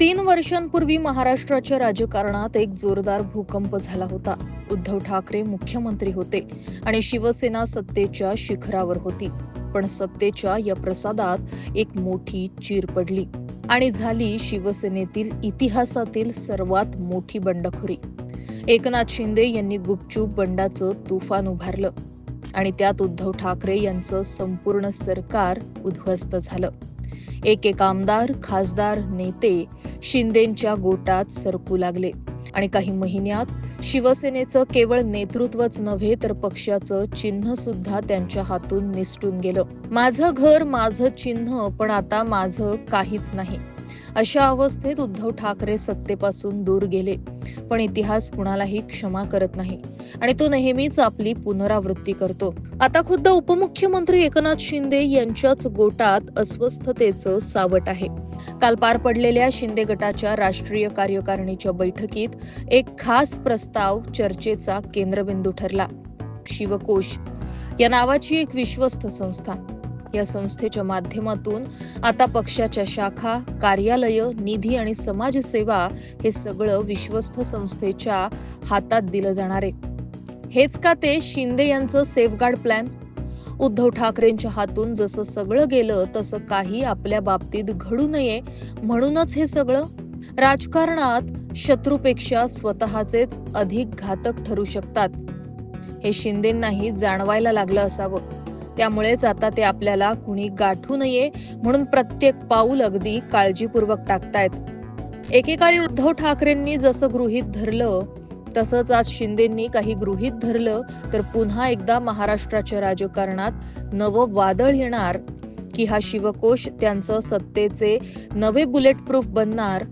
तीन वर्षांपूर्वी महाराष्ट्राच्या राजकारणात एक जोरदार भूकंप झाला होता. उद्धव ठाकरे मुख्यमंत्री होते आणि शिवसेना सत्तेच्या शिखरावर होती. पण सत्तेच्या या प्रसादात एक मोठी चीर पडली आणि झाली शिवसेनेतील इतिहासातील सर्वात मोठी बंडखोरी. एकनाथ शिंदे यांनी गुपचूप बंडाचं तुफान उभारलं आणि त्यात उद्धव ठाकरे यांचं संपूर्ण सरकार उद्ध्वस्त झालं. एक एक आमदार खासदार नेते शिंदेंच्या गोटात सरकू लागले. आणि काही महिन्यात शिवसेनेचं केवळ नेतृत्वच नव्हे तर पक्षाचं चिन्ह सुद्धा त्यांच्या हातून निसटून गेलं. माझं घर माझं चिन्ह पण आता माझं काहीच नाही. अशा अवस्थेत उद्धव ठाकरे सत्तेपासून दूर गेले. पण इतिहास कुणालाही क्षमा करत नाही. आणि तो नेहमीच आपली पुनरावृत्ती करतो. आता खुद्द उपमुख्यमंत्री एकनाथ शिंदे यांच्याच गोटात अस्वस्थतेचं सावट आहे. काल पार पडलेल्या शिंदे गटाच्या राष्ट्रीय कार्यकारिणीच्या बैठकीत एक खास प्रस्ताव चर्चेचा केंद्रबिंदू ठरला. शिवकोश. या नावाची एक विश्वस्त संस्था. या संस्थेच्या माध्यमातून आता पक्षाच्या शाखा कार्यालय निधी आणि समाजसेवा हे सगळं विश्वस्त संस्थेच्या हातात दिलं जाणार आहे. हेच का ते शिंदे यांचं सेफगार्ड प्लॅन उद्धव ठाकरेंच्या हातून जसं सगळं गेलं तसं काही आपल्या बाबतीत घडू नये म्हणूनच हे सगळं? राजकारणात शत्रूपेक्षा स्वतःचेच अधिक घातक ठरू शकतात. हे शिंदेंनाही जाणवायला लागलं असावं. त्यामुळेच आता ते आपल्याला कुणी गाठू नये म्हणून प्रत्येक पाऊल अगदी काळजीपूर्वक टाकतायत. एकेकाळी उद्धव ठाकरेंनी जसं गृहीत धरलं तसंच आज शिंदेंनी काही गृहीत धरलं तर पुन्हा एकदा महाराष्ट्राच्या राजकारणात नवं वादळ येणार की हा शिवकोश त्यांचं सत्तेचे नवे बुलेट प्रूफ बनणार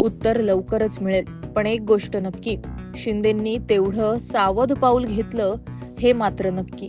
उत्तर लवकरच मिळेल. पण एक गोष्ट नक्की शिंदेंनी तेवढं सावध पाऊल घेतलं हे मात्र नक्की.